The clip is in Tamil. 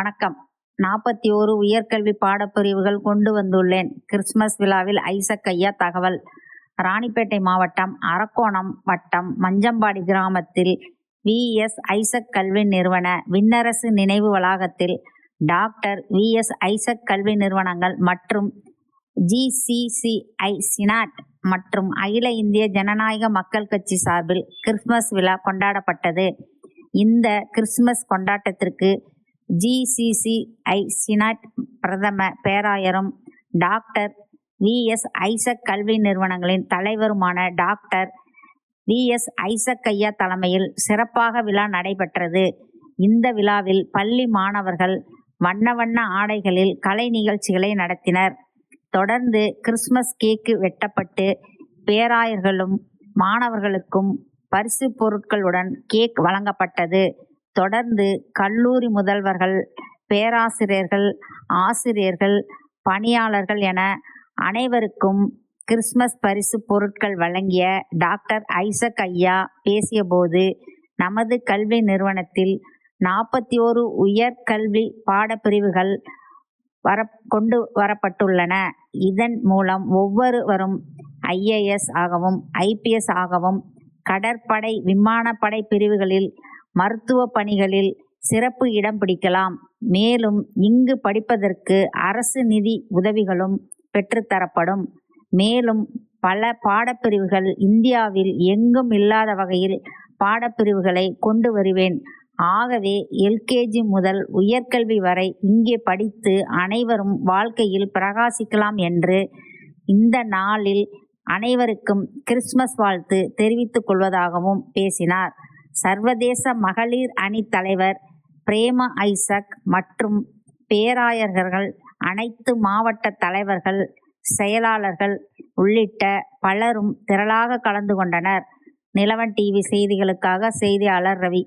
வணக்கம். நாற்பத்தி ஓரு உயர்கல்வி பாடப்பிரிவுகள் கொண்டு வந்துள்ளேன். கிறிஸ்மஸ் விழாவில் ஐசக் ஐயா தகவல். ராணிப்பேட்டை மாவட்டம் அரக்கோணம் வட்டம் மஞ்சம்பாடி கிராமத்தில் விஎஸ் ஐசக் கல்வி நிறுவன விண்ணரசு நினைவு வளாகத்தில் டாக்டர் விஎஸ் ஐசக் கல்வி நிறுவனங்கள் மற்றும் ஜிசிசிஐ சினாட் மற்றும் அகில இந்திய ஜனநாயக மக்கள் கட்சி சார்பில் கிறிஸ்மஸ் விழா கொண்டாடப்பட்டது. இந்த கிறிஸ்மஸ் கொண்டாட்டத்திற்கு ஜிசிசிஐ சினாட் பிரதம பேராயரும் டாக்டர் விஎஸ் ஐசக் கல்வி நிறுவனங்களின் தலைவருமான டாக்டர் விஎஸ் ஐசக் ஐயா தலைமையில் சிறப்பாக விழா நடைபெற்றது. இந்த விழாவில் பள்ளி மாணவர்கள் வண்ண வண்ண ஆடைகளில் கலை நிகழ்ச்சிகளை நடத்தினர். தொடர்ந்து கிறிஸ்மஸ் கேக்கு வெட்டப்பட்டு பேராயர்களும் மாணவர்களுக்கும் பரிசு பொருட்களுடன் கேக் வழங்கப்பட்டது. தொடர்ந்து கல்லூரி முதல்வர்கள் பேராசிரியர்கள் ஆசிரியர்கள் பணியாளர்கள் என அனைவருக்கும் கிறிஸ்மஸ் பரிசு பொருட்கள் வழங்கிய டாக்டர் ஐசக் ஐயா பேசியபோது நமது கல்வி நிறுவனத்தில் நாற்பத்தி ஓரு உயர்கல்வி பாடப்பிரிவுகள் வர கொண்டு வரப்பட்டுள்ளன. இதன் மூலம் ஒவ்வொருவரும் ஐஏஎஸ் ஆகவும் ஐபிஎஸ் ஆகவும் கடற்படை விமானப்படை பிரிவுகளில் மருத்துவ பணிகளில் சிறப்பு இடம் பிடிக்கலாம். மேலும் இங்கு படிப்பதற்கு அரசு நிதி உதவிகளும் பெற்றுத்தரப்படும் மேலும் பல பாடப்பிரிவுகள் இந்தியாவில் எங்கும் இல்லாத வகையில் பாடப்பிரிவுகளை கொண்டு வருவேன். ஆகவே எல்கேஜி முதல் உயர்கல்வி வரை இங்கே படித்து அனைவரும் வாழ்க்கையில் பிரகாசிக்கலாம் என்று இந்த நாளில் அனைவருக்கும் கிறிஸ்மஸ் வாழ்த்து தெரிவித்துக் கொள்வதாகவும் பேசினார். சர்வதேச மகளிர் அணி தலைவர் பிரேம ஐசக் மற்றும் பேராயர்கள் அனைத்து மாவட்ட தலைவர்கள் செயலாளர்கள் உள்ளிட்ட பலரும் திரளாக கலந்து கொண்டனர். நிலவன் டிவி செய்திகளுக்காக செய்தியாளர் ரவி.